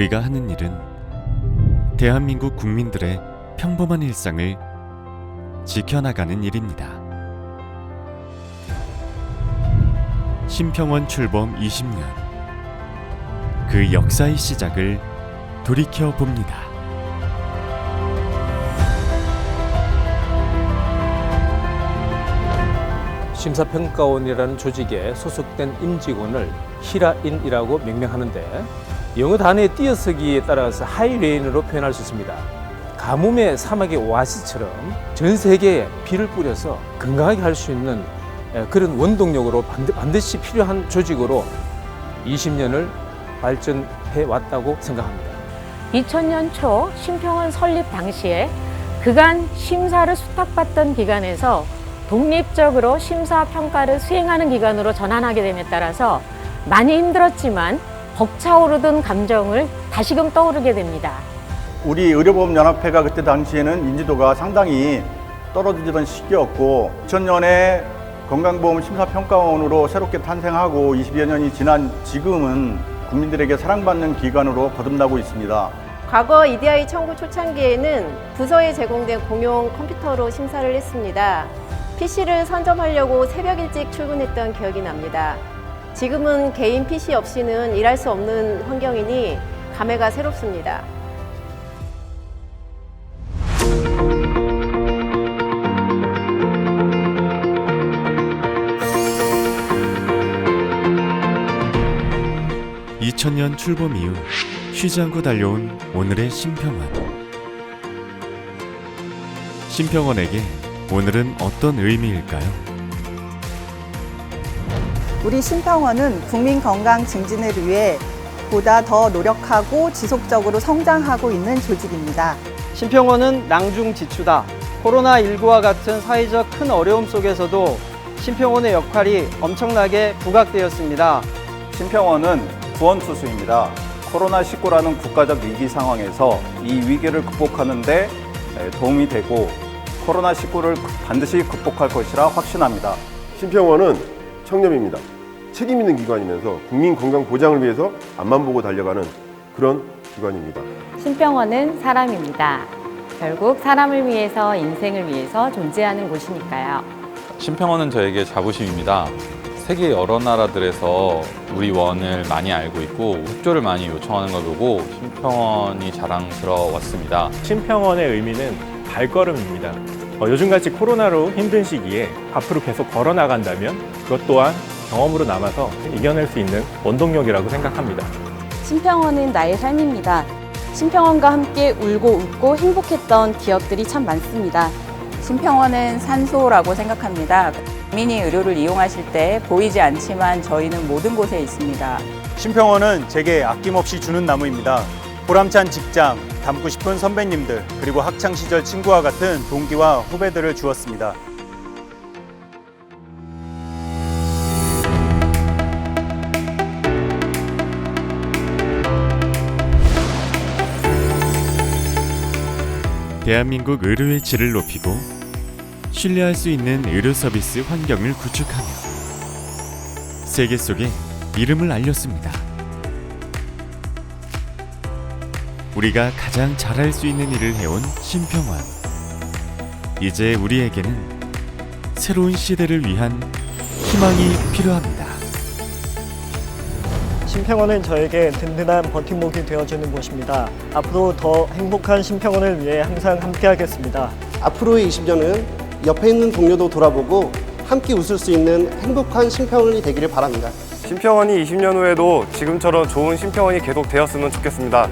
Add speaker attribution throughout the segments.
Speaker 1: 우리가 하는 일은 대한민국 국민들의 평범한 일상을 지켜나가는 일입니다. 심평원 출범 20년 그 역사의 시작을 돌이켜 봅니다.
Speaker 2: 심사평가원이라는 조직에 소속된 임직원을 히라인이라고 명명하는데 영어 단어의 띄어쓰기에 따라서 하이레인으로 표현할 수 있습니다. 가뭄의 사막의 오아시스처럼 전 세계에 비를 뿌려서 건강하게 할 수 있는 에, 그런 원동력으로 반드- 반드시 필요한 조직으로 20년을 발전해 왔다고 생각합니다.
Speaker 3: 2000년 초 심평원 설립 당시에 그간 심사를 수탁받던 기관에서 독립적으로 심사 평가를 수행하는 기관으로 전환하게 됨에 따라서 많이 힘들었지만 벅차오르던 감정을 다시금 떠오르게 됩니다.
Speaker 4: 우리 의료보험연합회가 그때 당시에는 인지도가 상당히 떨어지던 시기였고 2000년에 건강보험 심사평가원으로 새롭게 탄생하고 20여 년이 지난 지금은 국민들에게 사랑받는 기관으로 거듭나고 있습니다.
Speaker 5: 과거 EDI 청구 초창기에는 부서에 제공된 공용 컴퓨터로 심사를 했습니다. PC를 선점하려고 새벽 일찍 출근했던 기억이 납니다. 지금은 개인 PC 없이는 일할 수 없는 환경이니 감회가 새롭습니다.
Speaker 1: 이 2000년 출범 이후 쉬지 않고 달려온 오늘의 심평원. 심평원에게 오늘은 어떤 의미일까요?
Speaker 6: 우리 심평원은 국민 건강 증진을 위해 보다 더 노력하고 지속적으로 성장하고 있는 조직입니다.
Speaker 7: 심평원은 낭중지추다. 코로나19와 같은 사회적 큰 어려움 속에서도 심평원의 역할이 엄청나게 부각되었습니다.
Speaker 4: 심평원은 구원투수입니다. 코로나19라는 국가적 위기 상황에서 이 위기를 극복하는데 도움이 되고 코로나19를 반드시 극복할 것이라 확신합니다.
Speaker 8: 심평원은 청렴입니다. 책임 있는 기관이면서 국민 건강 보장을 위해서 앞만 보고 달려가는 그런 기관입니다.
Speaker 9: 신병원은 사람입니다. 결국 사람을 위해서 인생을 위해서 존재하는 곳이니까요.
Speaker 10: 심평원은 저에게 자부심입니다. 세계 여러 나라들에서 우리 원을 많이 알고 있고 협조를 많이 요청하는 걸 보고 심평원이 자랑스러웠습니다.
Speaker 11: 심평원의 의미는 발걸음입니다. 어, 요즘같이 코로나로 힘든 시기에 앞으로 계속 걸어 나간다면 그것 또한 경험으로 남아서 이겨낼 수 있는 원동력이라고 생각합니다.
Speaker 9: 신평원은 나의 삶입니다. 신평원과 함께 울고 웃고 행복했던 기억들이 참 많습니다.
Speaker 6: 심평원은 산소라고 생각합니다. 국민이 의료를 이용하실 때 보이지 않지만 저희는 모든 곳에 있습니다.
Speaker 12: 심평원은 제게 아낌없이 주는 나무입니다. 보람찬 직장, 닮고 싶은 선배님들, 그리고 학창 시절 친구와 같은 동기와 후배들을 주었습니다.
Speaker 1: 대한민국 의료의 질을 높이고 신뢰할 수 있는 의료 서비스 환경을 구축하며 세계 속에 이름을 알렸습니다. 우리가 가장 잘할 수 있는 일을 해온 심평원. 이제 우리에게는 새로운 시대를 위한 희망이 필요합니다.
Speaker 7: 심평원은 저에게 든든한 버팀목이 되어주는 곳입니다. 앞으로 더 행복한 심평원을 위해 항상 함께하겠습니다.
Speaker 13: 앞으로의 20년은 옆에 있는 동료도 돌아보고 함께 웃을 수 있는 행복한 심평원이 되기를 바랍니다.
Speaker 14: 심평원이 20년 후에도 지금처럼 좋은 심평원이 계속 되었으면 좋겠습니다.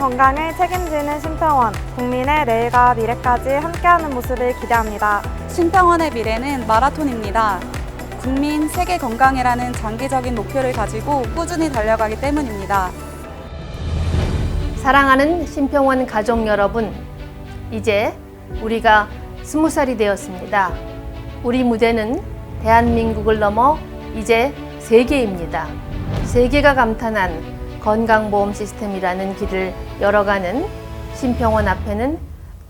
Speaker 15: 건강을 책임지는 심평원, 국민의 내일과 미래까지 함께하는 모습을 기대합니다.
Speaker 9: 신평원의 미래는 마라톤입니다. 국민 세계 건강이라는 장기적인 목표를 가지고 꾸준히 달려가기 때문입니다.
Speaker 3: 사랑하는 심평원 가족 여러분, 이제 우리가 스무 살이 되었습니다. 우리 무대는 대한민국을 넘어 이제 세계입니다. 세계가 감탄한 건강보험 시스템이라는 길을 열어가는 심평원 앞에는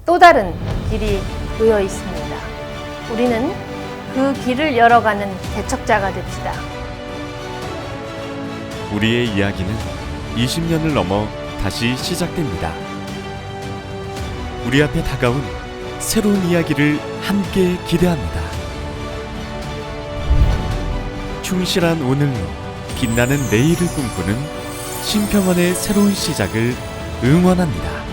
Speaker 3: 또 다른 길이 놓여 있습니다. 우리는 그 길을 열어가는 개척자가 됩시다.
Speaker 1: 우리의 이야기는 20년을 넘어 다시 시작됩니다. 우리 앞에 다가온 새로운 이야기를 함께 기대합니다. 충실한 오늘로 빛나는 내일을 꿈꾸는 신평원의 새로운 시작을 응원합니다.